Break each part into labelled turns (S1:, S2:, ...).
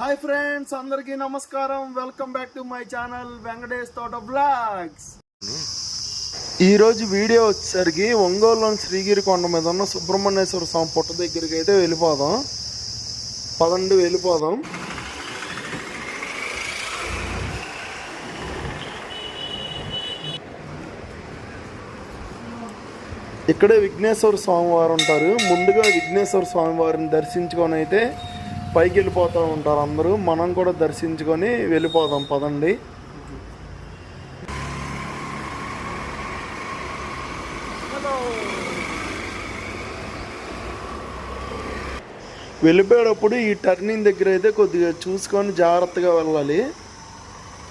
S1: Hi friends అందరికీ నమస్కారం. Welcome back to my channel Venkatesh Thota blogs. ఈరోజు video వచ్చేసరికి ఒంగోలులోని శ్రీగిరి కొండ మీద ఉన్న సుబ్రహ్మణ్యేశ్వర స్వామి పుట్ట దగ్గరికి అయితే వెళ్ళిపోదాం. పదండి వెళ్ళిపోదాం. ఇక్కడే విఘ్నేశ్వర స్వామివారు ఉంటారు. ముందుగా విఘ్నేశ్వర స్వామి వారిని దర్శించుకొని అయితే పైకి వెళ్ళిపోతూ ఉంటారు అందరూ. మనం కూడా దర్శించుకొని వెళ్ళిపోదాం. పదండి. వెళ్ళిపోయేటప్పుడు ఈ టర్నింగ్ దగ్గర అయితే కొద్దిగా చూసుకొని జాగ్రత్తగా వెళ్ళాలి.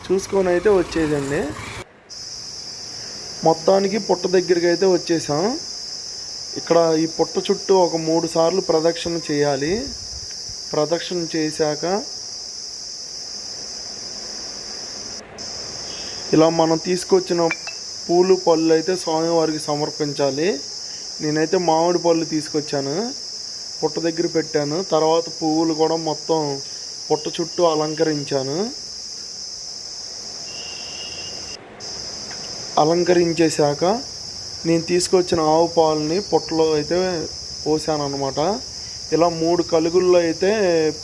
S1: చూసుకొని అయితే వచ్చేదండి మొత్తానికి పుట్ట దగ్గరికి అయితే వచ్చేసాం. ఇక్కడ ఈ పుట్ట చుట్టూ ఒక మూడు సార్లు ప్రదక్షిణ చేయాలి. ప్రదక్షిణ చేశాక ఇలా మనం తీసుకొచ్చిన పూలు పళ్ళు అయితే స్వామివారికి సమర్పించాలి. నేనైతే మామిడి పళ్ళు తీసుకొచ్చాను. పుట్ట దగ్గర పెట్టాను. తర్వాత పువ్వులు కూడా మొత్తం పుట్ట చుట్టూ అలంకరించాను. అలంకరించేశాక నేను తీసుకొచ్చిన ఆవు పాలని పుట్టలో అయితే పోసాను అనమాట ఇలా మూడు కలుగుల్లో అయితే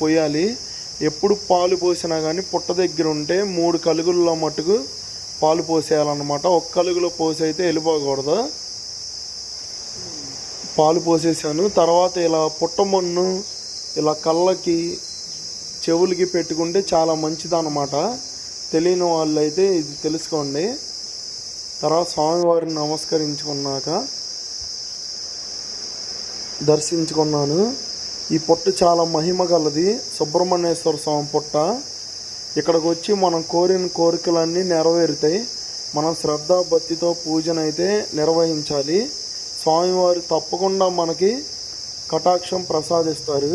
S1: పోయాలి. ఎప్పుడు పాలు పోసినా కానీ పుట్ట దగ్గర ఉంటే మూడు కలుగుల్లో మటుకు పాలు పోసేయాలన్నమాట. ఒక్క కలుగులో పోసి అయితే వెళ్ళిపోకూడదు. పాలు పోసేసాను. తర్వాత ఇలా పుట్టమన్ను ఇలా కళ్ళకి చెవులకి పెట్టుకుంటే చాలా మంచిదన్నమాట. తెలియని వాళ్ళు అయితే ఇది తెలుసుకోండి. తర్వాత స్వామివారిని నమస్కరించుకున్నాక దర్శించుకున్నాను. ఈ పొట్ట చాలా మహిమ గలది. సుబ్రహ్మణ్యేశ్వర స్వామి పుట్ట. ఇక్కడికి వచ్చి మనం కోరిన కోరికలన్నీ నెరవేరుతాయి. మనం శ్రద్ధ భక్తితో పూజనైతే నిర్వహించాలి. స్వామివారు తప్పకుండా మనకి కటాక్షం ప్రసాదిస్తారు.